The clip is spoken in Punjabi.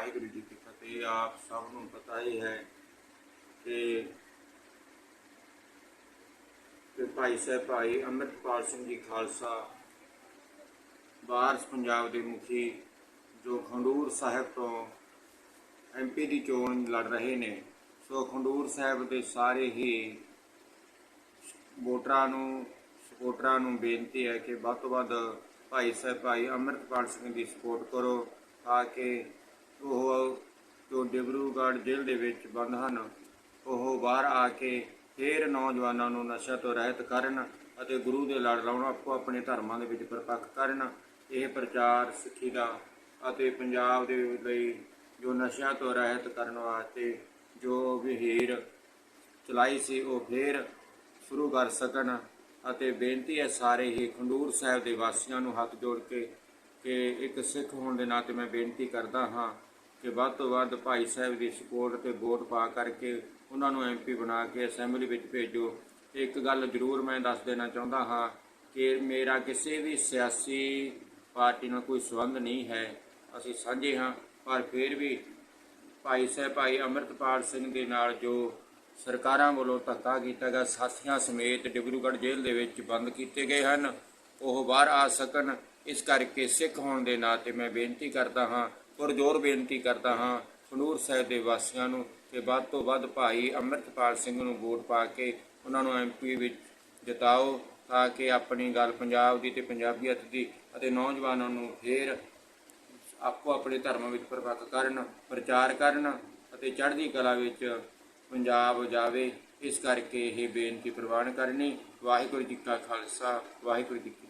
ਵਾਹਿਗੁਰੂ ਜੀ ਕੀ ਫਤਿਹ। ਆਪ ਸਭ ਨੂੰ ਪਤਾ ਹੀ ਹੈ ਕਿ ਕਿ ਭਾਈ ਸਾਹਿਬ, ਭਾਈ ਅਮਰਪਾਲ ਸਿੰਘ ਜੀ ਖਾਲਸਾ ਬਾਰਸ ਪੰਜਾਬ ਦੇ ਮੁਖੀ ਜੋ ਖੰਡੂਰ ਸਾਹਿਬ ਤੋਂ ਐਮਪੀ ਦੀ ਚੋਣ ਲੜ ਰਹੇ ਨੇ, ਸੋ ਖੰਡੂਰ ਸਾਹਿਬ ਦੇ ਸਾਰੇ ਹੀ ਵੋਟਰਾਂ ਨੂੰ ਸਪੋਰਟਰਾਂ ਨੂੰ ਬੇਨਤੀ ਹੈ ਕਿ ਵੱਧ ਤੋਂ ਵੱਧ ਭਾਈ ਸਾਹਿਬ, ਭਾਈ ਅਮਰਪਾਲ ਸਿੰਘ ਦੀ ਸਪੋਰਟ ਕਰੋ, ਤਾਂ ਕਿ ਉਹ ਜੋ ਡਿਬਰੂਗੜ੍ਹ ਜੇਲ੍ਹ ਦੇ ਵਿੱਚ ਬੰਦ ਹਨ, ਉਹ ਬਾਹਰ ਆ ਕੇ ਫੇਰ ਨੌਜਵਾਨਾਂ ਨੂੰ ਨਸ਼ਾ ਤੋਂ ਰਹਿਤ ਕਰਨ ਅਤੇ ਗੁਰੂ ਦੇ ਲੜ ਲਾਉਣ, ਆਪੋ ਆਪਣੇ ਧਰਮਾਂ ਦੇ ਵਿੱਚ ਪਰਪੱਕ ਕਰਨ। ਇਹ ਪ੍ਰਚਾਰ ਸਿੱਖੀ ਦਾ ਅਤੇ ਪੰਜਾਬ ਦੇ ਲਈ ਜੋ ਨਸ਼ਿਆਂ ਤੋਂ ਰਹਿਤ ਕਰਨ ਵਾਸਤੇ ਜੋ ਵਿਹੀਰ ਚਲਾਈ ਸੀ, ਉਹ ਫੇਰ ਸ਼ੁਰੂ ਕਰ ਸਕਣ ਅਤੇ ਬੇਨਤੀ ਹੈ ਸਾਰੇ ਹੀ ਖੰਡੂਰ ਸਾਹਿਬ ਦੇ ਵਾਸੀਆਂ ਨੂੰ ਹੱਥ ਜੋੜ ਕੇ ਕਿ ਇੱਕ ਸਿੱਖ ਹੋਣ ਦੇ ਨਾਤੇ ਮੈਂ ਬੇਨਤੀ ਕਰਦਾ ਹਾਂ ਕਿ ਵੱਧ ਤੋਂ ਵੱਧ ਭਾਈ ਸਾਹਿਬ ਦੀ ਸਪੋਰਟ ਤੇ ਵੋਟ ਪਾ ਕਰਕੇ ਉਹਨਾਂ ਨੂੰ ਐਮਪੀ ਬਣਾ ਕੇ ਅਸੈਂਬਲੀ ਵਿੱਚ ਭੇਜੋ। ਇੱਕ ਗੱਲ ਜ਼ਰੂਰ ਮੈਂ ਦੱਸ ਦੇਣਾ ਚਾਹੁੰਦਾ ਹਾਂ ਕਿ ਮੇਰਾ ਕਿਸੇ ਵੀ ਸਿਆਸੀ ਪਾਰਟੀ ਨਾਲ ਕੋਈ ਸੰਬੰਧ ਨਹੀਂ ਹੈ। ਅਸੀਂ ਸਾਂਝੇ ਹਾਂ, ਪਰ ਫਿਰ ਵੀ ਭਾਈ ਸਾਹਿਬ, ਭਾਈ ਅੰਮ੍ਰਿਤਪਾਲ ਸਿੰਘ ਦੇ ਨਾਲ ਜੋ ਸਰਕਾਰਾਂ ਵੱਲੋਂ ਧੱਕਾ ਕੀਤਾ ਗਿਆ, ਸਾਥੀਆਂ ਸਮੇਤ ਡਿਬਰੂਗੜ੍ਹ ਜੇਲ੍ਹ ਦੇ ਵਿੱਚ ਬੰਦ ਕੀਤੇ ਗਏ ਹਨ। ਉਹ ਬਾਹਰ ਆ ਸਕਣ। ਇਸ ਕਰਕੇ ਸਿੱਖ ਹੋਣ ਦੇ ਨਾਤੇ ਮੈਂ ਬੇਨਤੀ ਕਰਦਾ ਹਾਂ ਔਰ ਬੇਨਤੀ ਕਰਦਾ ਹਾਂ, ਖਨੂਰ ਸਾਹਿਬ ਦੇ ਵਾਸੀਆਂ ਨੂੰ ਕਿ ਵੱਧ ਤੋਂ ਵੱਧ ਭਾਈ ਅੰਮ੍ਰਿਤਪਾਲ ਸਿੰਘ ਨੂੰ ਵੋਟ ਪਾ ਕੇ ਉਹਨਾਂ ਨੂੰ ਐਮਪੀ ਵਿੱਚ ਜਿਤਾਓ ਤਾਂ ਕਿ ਆਪਣੀ ਗੱਲ ਪੰਜਾਬ ਦੀ ਤੇ ਪੰਜਾਬੀਅਤ ਦੀ ਅਤੇ ਨੌਜਵਾਨਾਂ ਨੂੰ ਫੇਰ ਆਪੋ ਆਪਣੇ ਧਰਮਾਂ ਵਿੱਚ ਪ੍ਰਪੱਕ ਕਰਨ, ਪ੍ਰਚਾਰ ਕਰਨ ਅਤੇ ਚੜ੍ਹਦੀ ਕਲਾ ਵਿੱਚ ਪੰਜਾਬ ਜਾਵੇ। ਇਸ ਕਰਕੇ ਇਹ ਬੇਨਤੀ ਪ੍ਰਵਾਨ ਕਰਨੀ। ਵਾਹਿਗੁਰੂ ਜੀ ਕਾ ਖਾਲਸਾ, ਵਾਹਿਗੁਰੂ ਜੀ ਕੀ